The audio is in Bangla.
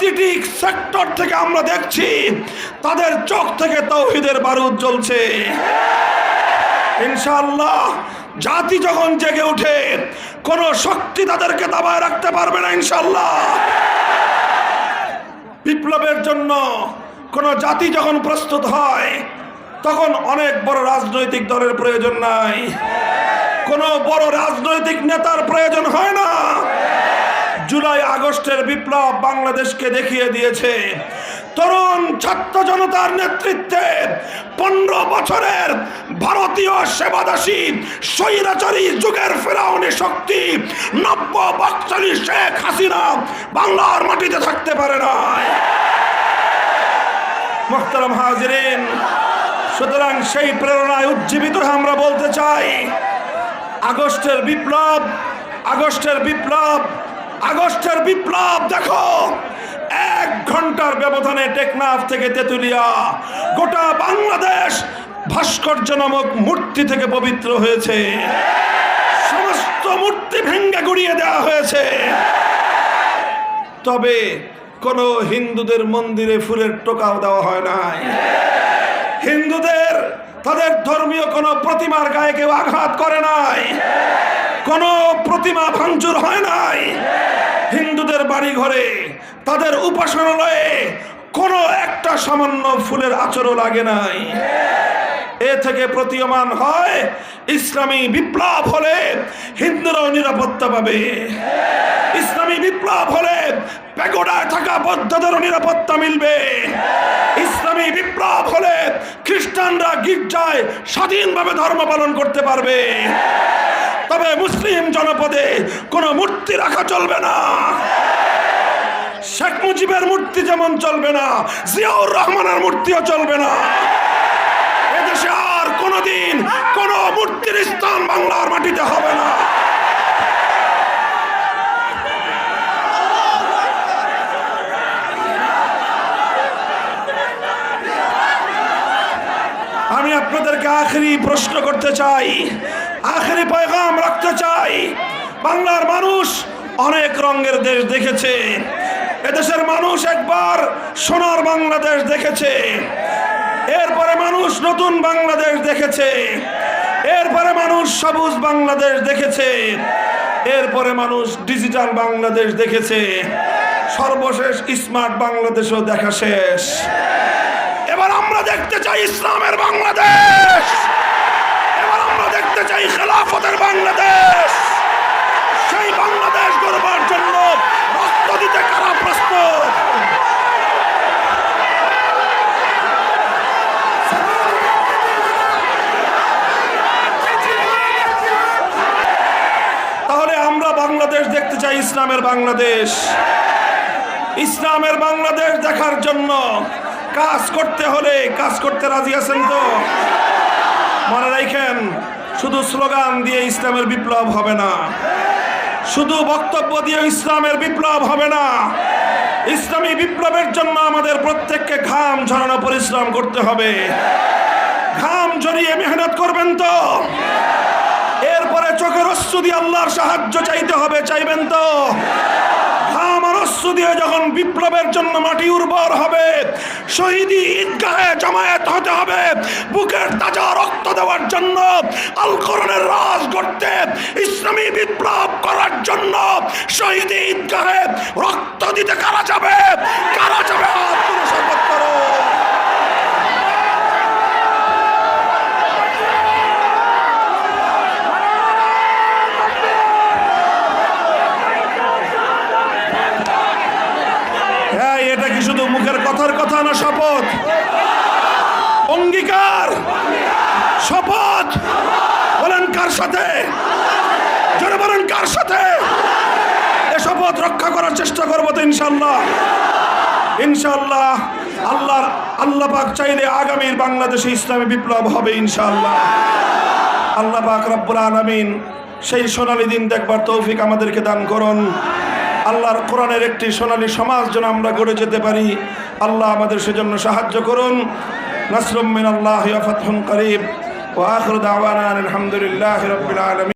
প্রতিটি সেক্টর থেকে আমরা দেখছি তাদের চোখ থেকে তৌহিদের বারুদ জ্বলছে। ইনশাআল্লাহ, জাতি যখন জেগে ওঠে, কোনো শক্তি তাদেরকে দাবায় রাখতে পারবে না ইনশাআল্লাহ। বিপ্লবের জন্য কোনো জাতি যখন প্রস্তুত হয়, তখন অনেক বড় রাজনৈতিক দলের প্রয়োজন নাই। কোনো বড় রাজনৈতিক নেতার প্রয়োজন হয় না। জুলাই আগস্টের বিপ্লব বাংলাদেশকে দেখিয়ে দিয়েছে। তরুণ ছাত্র জনতার নেতৃত্বে পনেরো বছরের ভারতীয় সেবাদাসী, স্বৈরাচারী যুগের ফেরাউনি শক্তি নব্য বাকশালী শেখ হাসিনা বাংলার মাটিতে থাকতে পারে না। মোহতারাম হাজিরিন, সুতরাং সেই প্রেরণায় উজ্জীবিত আমরা বলতে চাই, আগস্টের বিপ্লব আগস্টের বিপ্লব আগস্টের বিপ্লব, দেখো! এক ঘণ্টার ব্যবধানে টেকনাফ থেকে তেতুলিয়া, গোটা বাংলাদেশ ভাস্কর্য নামক মূর্তি থেকে পবিত্র হয়েছে। সমস্ত মূর্তি ভেঙ্গে গুড়িয়ে দেওয়া হয়েছে। তবে কোনো হিন্দুদের মন্দিরে ফুলের টোকাও দেওয়া হয় নাই। হিন্দুদের তাদের ধর্মীয় কোনো প্রতিমার গায়ে কেউ আঘাত করে নাই। কোনো প্রতিমা ভাঙচুর হয় নাই। হিন্দুদের বাড়ি ঘরে তাদের উপাসনালয়ে কোনো একটা সামান্য ফুলের আচরও লাগে নাই। এ থেকে প্রতীয়মান হয়, ইসলামী বিপ্লব হলে হিন্দুরাও নিরাপত্তা পাবে। ইসলামী বিপ্লব হলে প্যাগোডায় থাকা বৌদ্ধদেরও নিরাপত্তা মিলবে। ইসলামী বিপ্লব হলে খ্রিস্টানরা গির্জায় স্বাধীনভাবে ধর্ম পালন করতে পারবে। তবে মুসলিম জনপদে কোনো মূর্তি রাখা চলবে না। শেখ মুজিবের মূর্তি যেমন চলবে না, জিয়াউর রহমানের মূর্তিও চলবে না। এদেশে আর কোনোদিন কোনো মূর্তির স্থান বাংলার মাটিতে হবে না। আমি আপনাদেরকে আখেরি প্রশ্ন করতে চাই। আখেরি পয়গাম রাখতে চাই। বাংলার মানুষ অনেক রঙের দেশ দেখেছে। এদেশের মানুষ একবার সোনার বাংলাদেশ দেখেছে। এরপরে মানুষ নতুন বাংলাদেশ দেখেছে। এরপরে মানুষ সবুজ বাংলাদেশ দেখেছে। এরপরে মানুষ ডিজিটাল বাংলাদেশ দেখেছে। সর্বশেষ স্মার্ট বাংলাদেশও দেখা শেষ। এবার আমরা দেখতে চাই ইসলামের বাংলাদেশ। দেখতে চাই খেলাফতের বাংলাদেশ। সেই বাংলাদেশ গড়বার জন্য রক্ত দিতে কারা প্রস্তুত? তাহলে আমরা বাংলাদেশ দেখতে চাই ইসলামের বাংলাদেশ। ইসলামের বাংলাদেশ দেখার জন্য কাজ করতে হলে কাজ করতে রাজি আছেন তো? মনে রাখেন শুধু স্লোগান দিয়ে ইসলামের বিপ্লব হবে না। শুধু বক্তব্য দিয়ে ইসলামের বিপ্লব হবে না। ইসলামী বিপ্লবের জন্য আমাদের প্রত্যেককে ঘাম ঝরানো পরিশ্রম করতে হবে। ঘাম ঝরিয়ে মেহনত করবেন তো। এরপরে চোখের অশ্রু দিয়ে আল্লাহর সাহায্য চাইতে হবে, চাইবেন তো? অশ্রু দিয়ে যখন বিপ্লবের জন্য মাটি উর্বর হবে, শহীদি ঈদগাহে জমায়েত হতে হবে, বুকের তাজা রক্ত দেওয়ার জন্য আলকরণের রাজ গড়তে ইসলামী বিপ্লব করার জন্য, শহীদি ঈদগাহে রক্ত কথা না শপথ? অঙ্গীকার? শপথ? বলেন কার সাথে? জোরে বলেন কার সাথে? এ শপথ রক্ষা করার চেষ্টা করব তো ইনশাল্লাহ ইনশাল্লাহ আল্লাহর, আল্লাহ পাক চাইলে আগামীর বাংলাদেশে ইসলামী বিপ্লব হবে ইনশাল্লাহ আল্লাহ পাক রব্বুল আলামিন সেই সোনালী দিন দেখবার তৌফিক আমাদেরকে দান করুন। আল্লাহর কোরআনের একটি সোনালী সমাজ যেন আমরা গড়ে যেতে পারি। আল্লাহ আমাদের সেজন্য সাহায্য করুন। নাসরুম আল্লাহ ফাতহুন করিব ওয়া আখিরু দাওয়ানা আলহামদুলিল্লাহি রাব্বিল আলামিন।